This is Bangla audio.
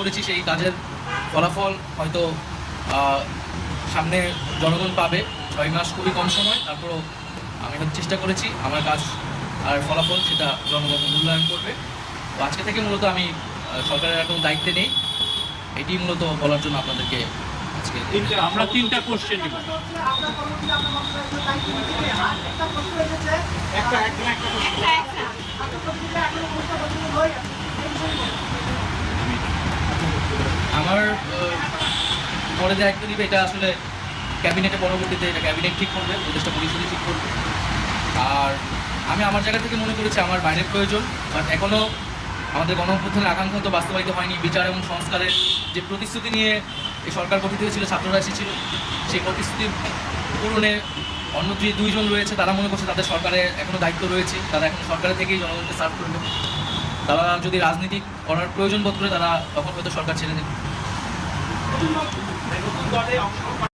করেছি সেই কাজের ফলাফল হয়তো সামনে জনগণ পাবে। ছয় মাস খুবই কম সময় তারপরও আমি হয়তো চেষ্টা করেছি আমার কাজ আর ফলাফল সেটা জনগণ মূল্যায়ন করবে। তো আজকে থেকে মূলত আমি সরকারের কোনো দায়িত্বে নেই। এটি মূলত বলার জন্য আপনাদেরকে আজকে আমরা তিনটা কোশ্চেন নিব। আমার পরে দায়িত্ব নিবে, এটা আসলে ক্যাবিনেটে পরবর্তীতে এটা ক্যাবিনেট ঠিক করবে উপদেষ্টা পরিষদই ঠিক করবে। আর আমি আমার জায়গা থেকে মনে করেছি আমার বাইরের প্রয়োজন, বাট এখনও আমাদের গণঅভ্যুত্থানের আকাঙ্ক্ষা তো বাস্তবায়িত হয়নি। বিচার এবং সংস্কারের যে প্রতিশ্রুতি নিয়ে এই সরকার গঠিত হয়েছিল, ছাত্ররা এসেছিল, সেই প্রতিশ্রুতি পূরণে অন্য যে দুইজন রয়েছে, তারা মনে করছে তাদের সরকারে এখনও দায়িত্ব রয়েছে, তারা এখন সরকারের থেকেই জনগণকে সার্ভ করবে। তারা যদি রাজনীতি করার প্রয়োজন বোধ করে তারা তখন হয়তো সরকার ছেড়ে দেবে।